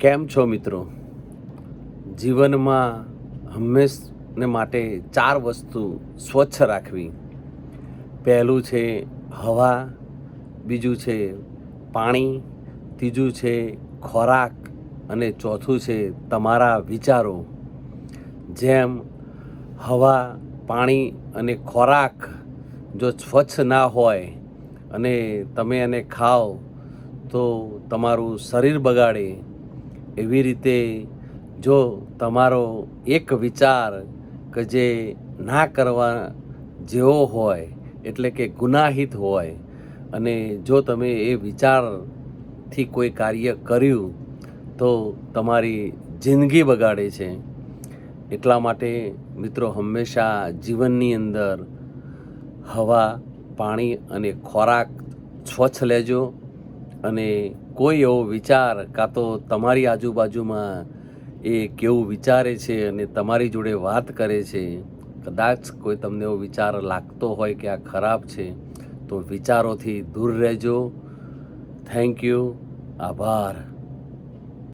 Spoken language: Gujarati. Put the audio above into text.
કેમ છો મિત્રો? જીવનમાં હંમેશને માટે ચાર વસ્તુ સ્વચ્છ રાખવી. પહેલું છે હવા, બીજું છે પાણી, ત્રીજું છે ખોરાક અને ચોથું છે તમારા વિચારો. જેમ હવા, પાણી અને ખોરાક જો સ્વચ્છ ના હોય અને તમે એને ખાઓ તો તમારું શરીર બગાડે એવી રીતે જો તમારો એક વિચાર કે જે ના કરવા જેવો હોય, એટલે કે ગુનાહિત હોય, અને જો તમે એ વિચારથી કોઈ કાર્ય કર્યું, તો તમારી જિંદગી બગાડે છે. એટલા માટે મિત્રો હંમેશા જીવનની અંદર હવા, પાણી અને ખોરાક સ્વચ્છ લેજો. અને કોઈ એવો વિચાર કાં તો તમારી આજુબાજુમાં એ કેવું વિચારે છે અને તમારી જોડે વાત કરે છે? કદાચ કોઈ તમને એવો વિચાર લાગતો હોય કે આ ખરાબ છે, તો વિચારોથી દૂર રહેજો. થેન્ક યુ આભાર.